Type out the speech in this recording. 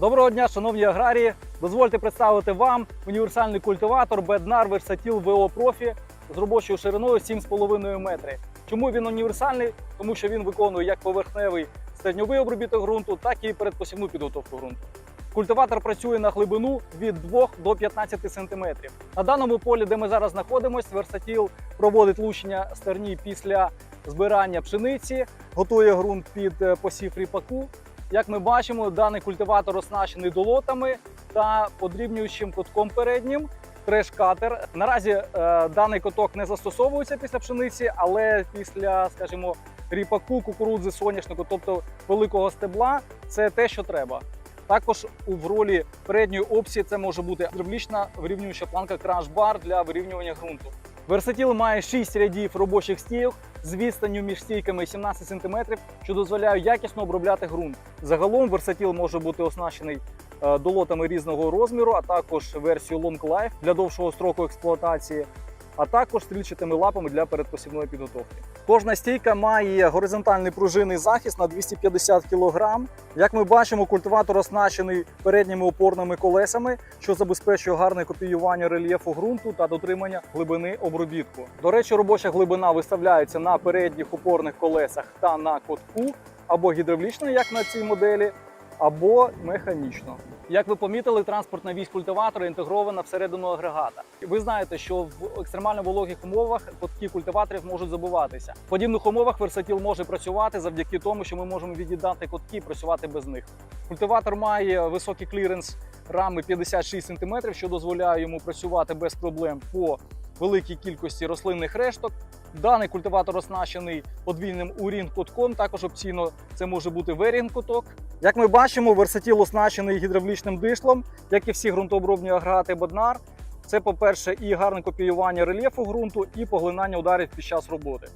Доброго дня, шановні аграрії! Дозвольте представити вам універсальний культиватор Bednar Versatil VO Profi з робочою шириною 7,5 метри. Чому він універсальний? Тому що він виконує як поверхневий стержньовий обробіток ґрунту, так і передпосівну підготовку ґрунту. Культиватор працює на глибину від 2 до 15 см. На даному полі, де ми зараз знаходимося, Versatil проводить лущення стерні після збирання пшениці, готує ґрунт під е, посів ріпаку. Як ми бачимо, даний культиватор оснащений долотами та подрібнюючим котком переднім. Треш-катер. Наразі е, даний коток не застосовується після пшениці, але після, скажімо, ріпаку, кукурудзи, соняшнику, тобто великого стебла, це те, що треба. Також в ролі передньої опції це може бути гідравлічна вирівнююча планка Bar для вирівнювання ґрунту. Версатіл має 6 рядів робочих стійок з відстанню між стійками 17 см, що дозволяє якісно обробляти ґрунт. Загалом версатіл може бути оснащений е, долотами різного розміру, а також версією Long Life для довшого строку експлуатації, а також стрільчатими лапами для передпосівної підготовки. Кожна стійка має горизонтальний пружинний захист на 250 кг. Як ми бачимо, культиватор оснащений передніми опорними колесами, що забезпечує гарне копіювання рельєфу ґрунту та дотримання глибини обробітку. До речі, робоча глибина виставляється на передніх опорних колесах та на котку, або гідравлічно, як на цій моделі, або механічно. Як ви помітили, транспортна вісь культиватора інтегрована всередину агрегата. Ви знаєте, що в екстремально вологих умовах котки культиваторів можуть забуватися. В подібних умовах версатіл може працювати завдяки тому, що ми можемо від'їдати котки і працювати без них. Культиватор має високий кліренс рами 56 см, що дозволяє йому працювати без проблем по великій кількості рослинних решток. Даний культиватор оснащений подвійним урін кутком також опційно це може бути верінг-куток. Як ми бачимо, версатіл оснащений гідравлічним дишлом, як і всі ґрунтообробні агрегати Баднар. Це, по-перше, і гарне копіювання рельєфу ґрунту, і поглинання ударів під час роботи.